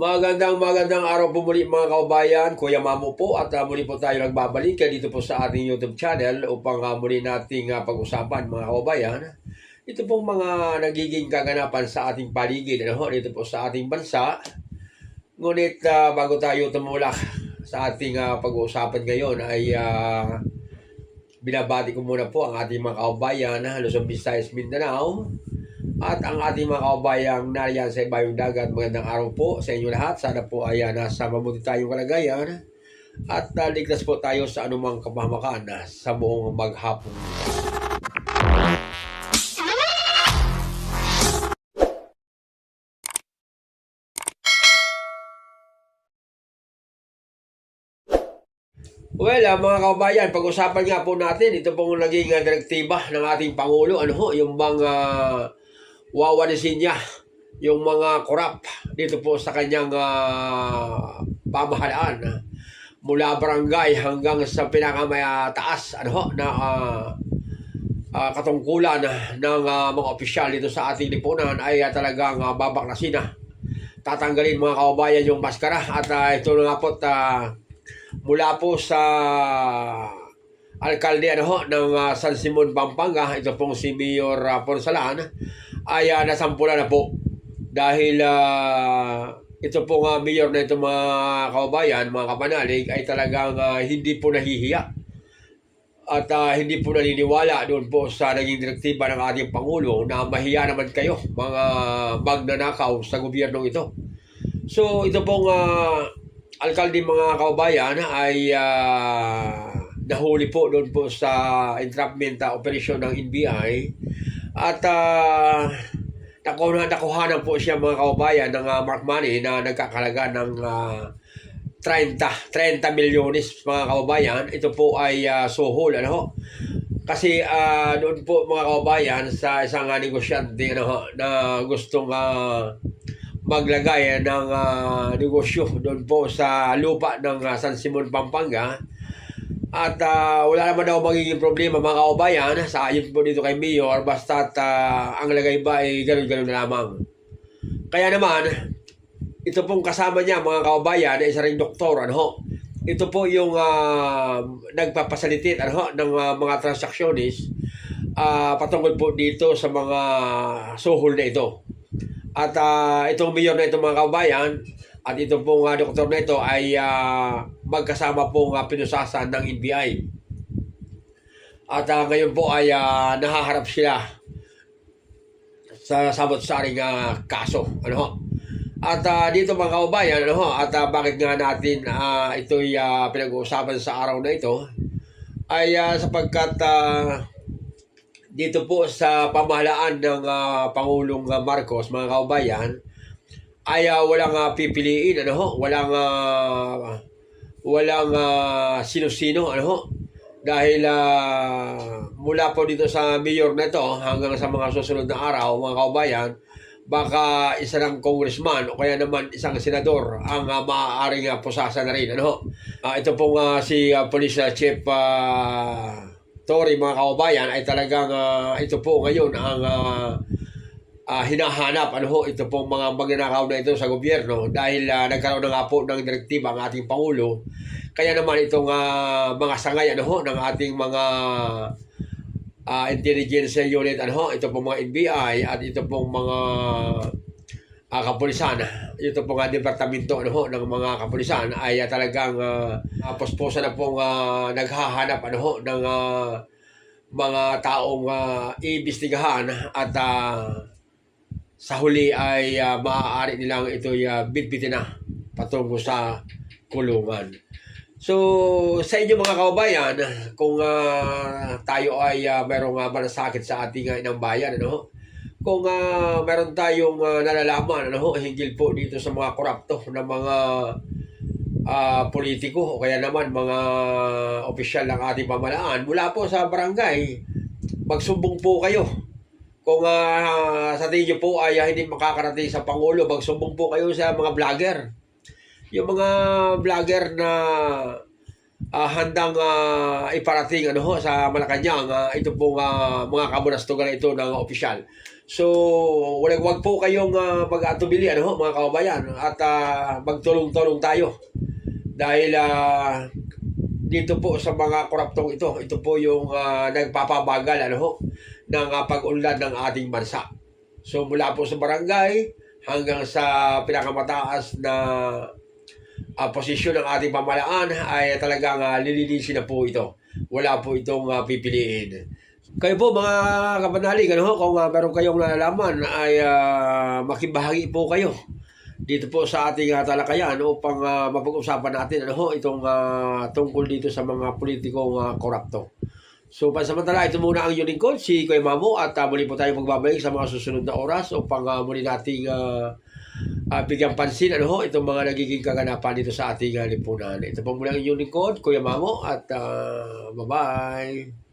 Magandang magandang araw po muli mga kaubayan, Kuya Mamo po at uh, muli po tayo nagbabalik dito po sa ating YouTube channel upang uh, muli nating uh, pag-usapan mga kaubayan. Ito pong mga nagiging kaganapan sa ating paligid ano, dito po sa ating bansa. Ngunit uh, bago tayo tumulak sa ating uh, pag-uusapan ngayon ay uh, binabati ko muna po ang ating mga kaubayan, Luzon, Visayas, Mindanao, at ang ating mga kaubayang nariyan sa ibayong dagat, magandang araw po sa inyo lahat. Sana po ay uh, nasa mabuti tayong kalagayan at uh, ligtas po tayo sa anumang kapahamakan uh, sa buong maghapon. Well, ah, mga kaubayan, pag-usapan nga po natin, ito pong naging uh, direktiba ng ating Pangulo, ano ho, yung mga wawalisin niya, yung mga korap dito po sa kanyang uh, pamahalaan. ah. mula barangay hanggang sa pinakamataas, ano ho, na uh, uh, katungkulan ng uh, mga opisyal dito sa ating lipunan ay uh, talagang uh, babaklasin na. Tatanggalin mga kaubayan yung maskara at uh, ito na po uh, mula po sa alkalde ano ho, ng uh, San Simon, Pampanga, ito pong si Mayor uh, Ponsalan, ay uh, nasampula na po. Dahil uh, ito pong uh, mayor na ito mga kaubayan, mga kapanalig, ay talagang uh, hindi po nahihiya. At uh, hindi po naniniwala doon po sa naging direktiba ng ating Pangulo na mahiya naman kayo, mga magnanakaw sa gobyernong ito. So ito pong uh, alkalde mga kaubayan ay uh, nahuli po doon po sa entrapment uh, operation ng NBI at uh, nakuha, nakuhanan po siya mga kaubayan ng uh, mark money na nagkakalaga ng uh, 30 30 milyones mga kaubayan ito po ay uh, suhol ano ho? kasi uh, doon po mga kaubayan sa isang uh, negosyante ano ho, na gustong uh, maglagay ng uh, negosyo doon po sa lupa ng uh, San Simon, Pampanga. At uh, wala naman daw magiging problema mga kaubayan sa ayon po dito kay Mayor basta uh, ang lagay ba ay ganun-ganun na lamang. Kaya naman, ito pong kasama niya mga kaubayan ay isa ring doktor. Ano? Ito po yung uh, nagpapasalitit ano ng uh, mga transactionist uh, patungkol po dito sa mga suhol na ito. At uh, itong mayor na itong mga kabayan at itong pong uh, doktor na ito ay uh, magkasama pong uh, pinusasan ng NBI. At uh, ngayon po ay uh, nahaharap sila sa sabot-saring uh, kaso. Ano ho? At uh, dito mga kaubayan, ano ho? At uh, bakit nga natin uh, ito'y uh, pinag-uusapan sa araw na ito ay uh, sapagkat uh, dito po sa pamahalaan ng uh, Pangulong Marcos, mga kaubayan, ay uh, walang uh, pipiliin, ano ho? Walang uh, walang uh, sino-sino, ano ho? Dahil uh, mula po dito sa mayor na ito hanggang sa mga susunod na araw, mga kaubayan, baka isa ng congressman o kaya naman isang senador ang uh, maaaring uh, pusasan na rin. Ano? Uh, ito pong uh, si uh, Police uh, Chief uh, Tory mga kaubayan ay talagang uh, ito po ngayon ang uh, uh, hinahanap ano ho ito pong mga magnanakaw na ito sa gobyerno dahil uh, nagkaroon na nga po ng direktiba ang ating pangulo kaya naman itong uh, mga sangay ano ho ng ating mga uh, intelligence unit ano ho ito pong mga NBI at ito pong mga uh, kapulisan. Ito pong uh, departamento ano ho, ng mga kapulisan ay uh, talagang uh, posposa na pong uh, naghahanap ano ho, ng uh, mga taong uh, iimbestigahan at uh, sa huli ay uh, maaari nilang ito'y uh, bitbitin na patungo sa kulungan. So, sa inyo mga kaubayan, kung uh, tayo ay uh, mayroong uh, malasakit sa ating uh, inang bayan, ano, kung uh, meron tayong uh, nalalaman ano, hinggil po dito sa mga korapto ng mga uh, politiko o kaya naman mga opisyal ng ating pamalaan, mula po sa barangay, magsumbong po kayo. Kung uh, sa tingin po ay uh, hindi makakarating sa Pangulo, magsumbong po kayo sa mga vlogger. Yung mga vlogger na ah, handang ah, iparating ano ho sa Malacanang ah, ito pong ah, mga kamunastugan ito ng opisyal. So, wag, wag po kayong uh, mag-atubili ano ho, mga kababayan at ah, magtulong-tulong tayo. Dahil ah, dito po sa mga koraptong ito, ito po yung ah, nagpapabagal ano ho, ng ah, pag-unlad ng ating bansa. So mula po sa barangay hanggang sa pinakamataas na ah, posisyon ng ating pamalaan ay talagang uh, lilinisin na po ito. Wala po itong ah, pipiliin. Kayo po mga kapanalig, ano kung uh, meron kayong nalalaman ay ah, makibahagi po kayo dito po sa ating uh, talakayan upang ah, mapag-usapan natin ano itong ah, tungkol dito sa mga politikong uh, korapto. So pansamantala, ito muna ang inyong lingkod, si Kuya Mamo at uh, muli po tayo magbabalik sa mga susunod na oras upang uh, muli nating uh, uh, bigyan pansin ano ho, itong mga nagiging kaganapan dito sa ating uh, lipunan. Ito po muna ang inyong lingkod, Kuya Mamo at uh, bye-bye.